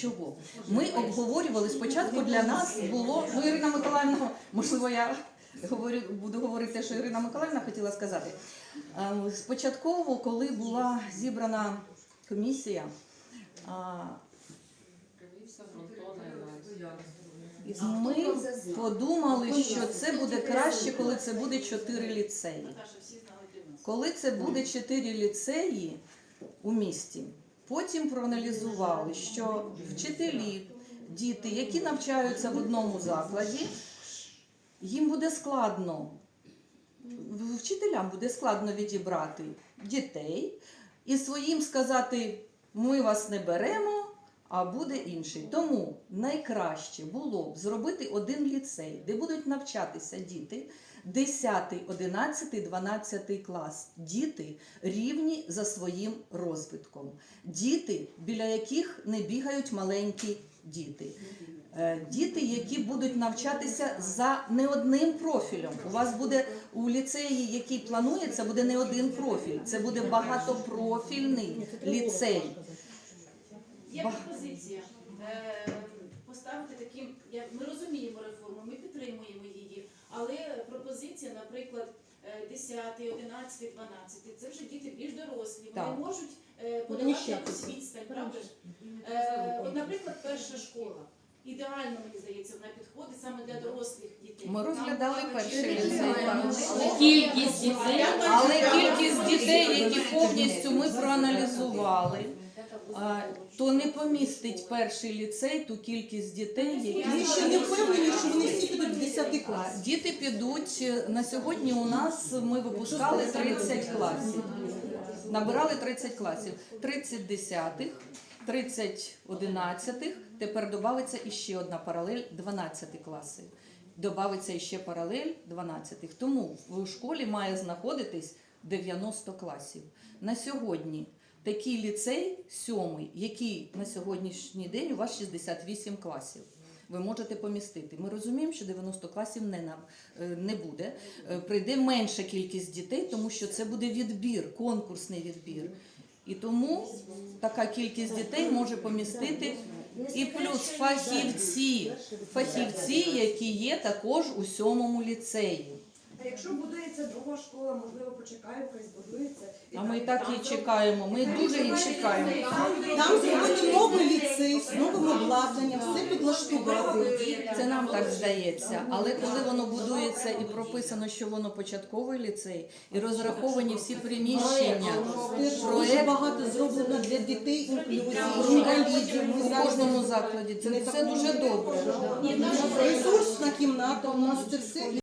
Чого? Ми обговорювали спочатку для нас було ну Ірина Миколаївна, можливо, я говорю, буду говорити те, що Ірина Миколаївна хотіла сказати. Е, Спочатку, коли була зібрана комісія, ми подумали, що це буде краще, коли це буде чотири ліцеї. Коли це буде чотири ліцеї у місті, потім проаналізували, що вчителі, діти, які навчаються в одному закладі, їм буде складно, вчителям буде складно відібрати дітей і своїм сказати, ми вас не беремо, а буде інший. Тому найкраще було б зробити один ліцей, де будуть навчатися діти 10, 11, 12 клас. Діти рівні за своїм розвитком. Діти, біля яких не бігають маленькі діти. Е, Діти, які будуть навчатися за не одним профілем. У вас буде у ліцеї, який планується, буде не один профіль. Це буде багатопрофільний ліцей. Є пропозиція е, поставити таким, ми розуміємо реформу, ми але пропозиція, наприклад, е, 10, 11, 12, це вже діти більш дорослі, вони Так. можуть е, подавати якусь відстань, правда ж? Е, От, наприклад, перша школа. Ідеально, мені здається, вона підходить саме для дорослих дітей. Ми розглядали перший ліцей. Кількість дітей. Але кількість дітей, які повністю ми проаналізували, а, то не помістить перший ліцей ту кількість дітей, які Ми ще не впевнені, що вони всі підуть в 10 А, клас. Діти підуть е, на сьогодні. У нас ми випускали 30 класів. Набирали 30 класів. 30 десятих, 30 одинадцятих. Тепер додається іще одна паралель 12 класи. Добавиться іще паралель 12. Тому в школі має знаходитись 90 класів. На сьогодні такий ліцей сьомий, який на сьогоднішній день у вас 68 класів. Ви можете помістити. Ми розуміємо, що 90 класів не, нам, е, не буде. Е, Прийде менша кількість дітей, тому що це буде відбір, конкурсний відбір. І тому така кількість дітей може помістити і плюс фахівці, фахівці, які є також у сьомому ліцеї. А якщо будується друга школа, можливо, почекаємо, хай збудується. А ми так і чекаємо. Ми дуже і чекаємо. Там зробити новий ліцей з новим обладнанням, все підлаштувати. Це нам так здається. Але коли воно будується і прописано, що воно початковий ліцей, і розраховані всі приміщення, проект багато зроблено для дітей інклюзії, інвалідів. У кожному закладі, це все дуже добре. ресурсна кімната, у нас це все